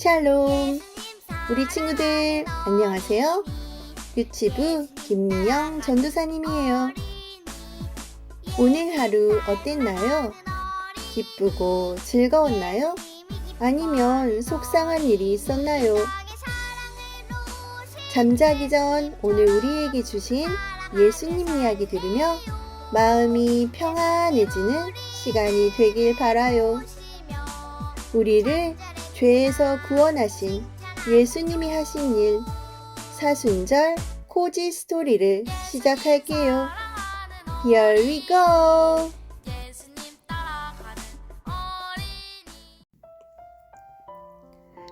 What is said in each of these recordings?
샬롬! 우리 친구들, 안녕하세요. 유치부 김미영 전도사님이에요. 오늘 하루 어땠나요? 기쁘고 즐거웠나요? 아니면 속상한 일이 있었나요? 잠자기 전 오늘 우리에게 주신 예수님 이야기 들으며 마음이 평안해지는 시간이 되길 바라요. 우리를 죄에서 구원하신 예수님이 하신 일 사순절 코지 스토리를 시작할게요. Here we go!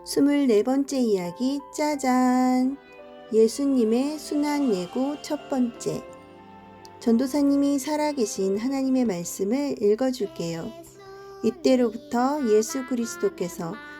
24번째 이야기 짜잔! 예수님의 순환 예고 첫 번째. 전도사님이 살아계신 하나님의 말씀을 읽어줄게요. 이때로부터 예수 그리스도께서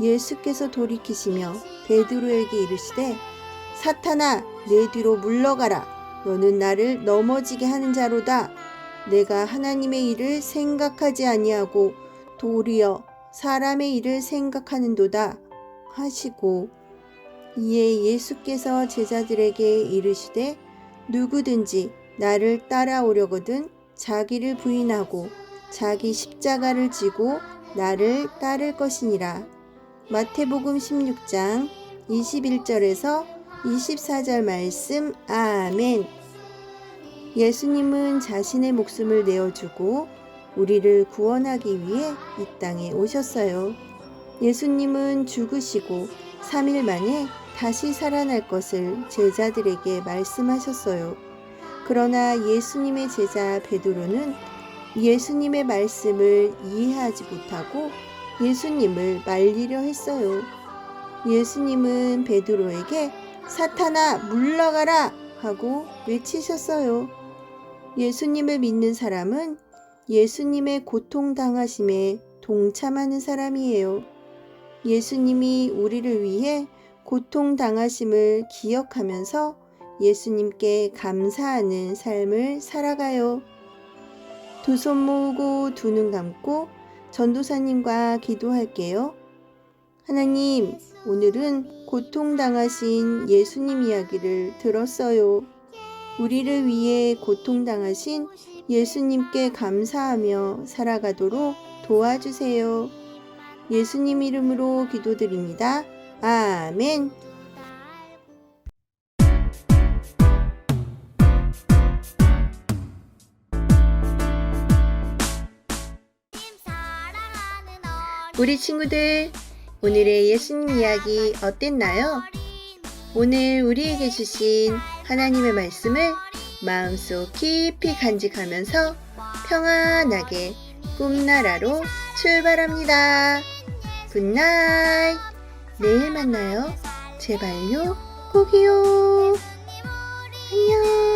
예수께서 돌이키시며 베드로에게 이르시되 사탄아 내 뒤로 물러가라. 너는 나를 넘어지게 하는 자로다. 내가 하나님의 일을 생각하지 아니하고 도리어 사람의 일을 생각하는도다. 하시고 이에 예수께서 제자들에게 이르시되 누구든지 나를 따라오려거든 자기를 부인하고 자기 십자가를 지고 나를 따를 것이니라. 마태복음 16장 21절에서 24절 말씀 아멘. 예수님은 자신의 목숨을 내어주고 우리를 구원하기 위해 이 땅에 오셨어요. 예수님은 죽으시고 3일 만에 다시 살아날 것을 제자들에게 말씀하셨어요. 그러나 예수님의 제자 베드로는 예수님의 말씀을 이해하지 못하고 예수님을 말리려 했어요. 예수님은 베드로에게 사탄아 물러가라 하고 외치셨어요. 예수님을 믿는 사람은 예수님의 고통당하심에 동참하는 사람이에요. 예수님이 우리를 위해 고통당하심을 기억하면서 예수님께 감사하는 삶을 살아가요. 두 손 모으고 두 눈 감고 전도사님과 기도할게요. 하나님, 오늘은 고통당하신 예수님 이야기를 들었어요. 우리를 위해 고통당하신 예수님께 감사하며 살아가도록 도와주세요. 예수님 이름으로 기도드립니다. 아멘. 우리 친구들, 오늘의 예수님 이야기 어땠나요? 오늘 우리에게 주신 하나님의 말씀을 마음속 깊이 간직하면서 평안하게 꿈나라로 출발합니다. 굿나잇! 내일 만나요. 제발요, 꼭이요. 안녕.